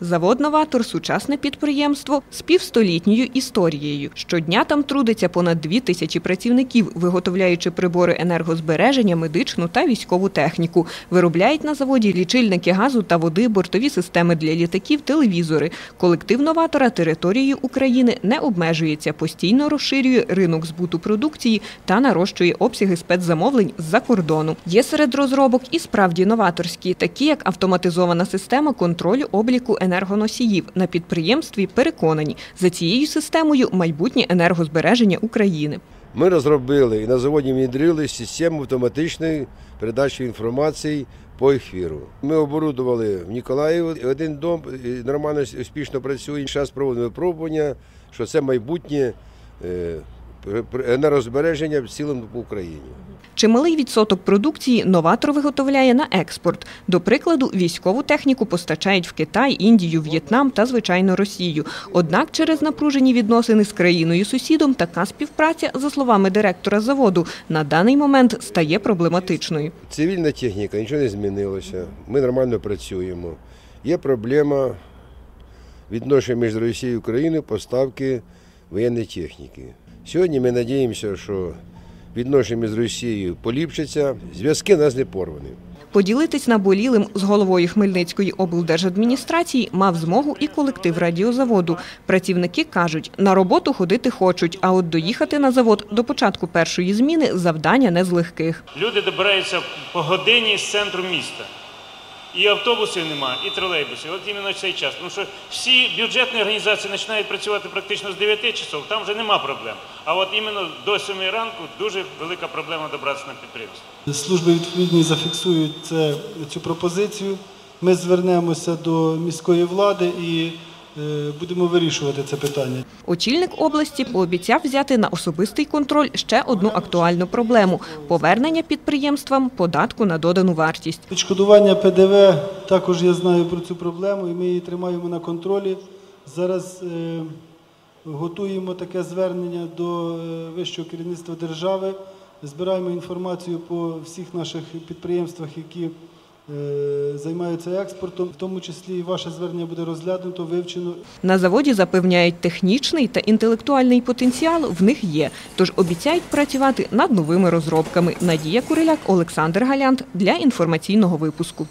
Завод «Новатор» – сучасне підприємство з півстолітньою історією. Щодня там трудиться понад дві тисячі працівників, виготовляючи прибори енергозбереження, медичну та військову техніку. Виробляють на заводі лічильники газу та води, бортові системи для літаків, телевізори. Колектив «Новатора» територією України не обмежується, постійно розширює ринок збуту продукції та нарощує обсяги спецзамовлень з-за кордону. Є серед розробок і справді новаторські, такі як автоматизована система контролю обліку енергоносіїв. На підприємстві переконані, за цією системою майбутнє енергозбереження України. Ми розробили і на заводі внедрили систему автоматичної передачі інформації по ефіру. Ми оборудували в Ніколаєві один дом, нормально успішно працює. Зараз проводимо випробування, що це майбутнє е, енергозбереження в цілому по Україні. Чималий відсоток продукції новатор виготовляє на експорт. До прикладу, військову техніку постачають в Китай, Індію, В'єтнам та, звичайно, Росію. Однак через напружені відносини з країною-сусідом така співпраця, за словами директора заводу, на даний момент стає проблематичною. Цивільна техніка, нічого не змінилося. Ми нормально працюємо. Є проблема відношення між Росією і Україною поставки воєнної техніки. Сьогодні ми сподіваємося, що відношення з Росією поліпшаться, зв'язки нас не порвані. Поділитись наболілим з головою Хмельницької облдержадміністрації мав змогу і колектив радіозаводу. Працівники кажуть, на роботу ходити хочуть, а от доїхати на завод до початку першої зміни завдання не з легких. Люди добираються по годині з центру міста. І автобусів немає, і тролейбусів. От іменно цей час. Тому що всі бюджетні організації починають працювати практично з 9 часов, там вже нема проблем. А от іменно до 7 ранку дуже велика проблема добратися на підприємство. Служби відповідні зафіксують це, цю пропозицію. Ми звернемося до міської влади і будемо вирішувати це питання. Очільник області пообіцяв взяти на особистий контроль ще одну актуальну проблему повернення підприємствам податку на додану вартість. Відшкодування ПДВ також я знаю про цю проблему, і ми її тримаємо на контролі. Зараз е, готуємо таке звернення до е, вищого керівництва держави. Збираємо інформацію по всіх наших підприємствах, які е, займаються експортом. В тому числі і ваше звернення буде розглянуто, вивчено. На заводі запевняють, технічний та інтелектуальний потенціал в них є, тож обіцяють працювати над новими розробками. Надія Куриляк, Олександр Галянт для інформаційного випуску.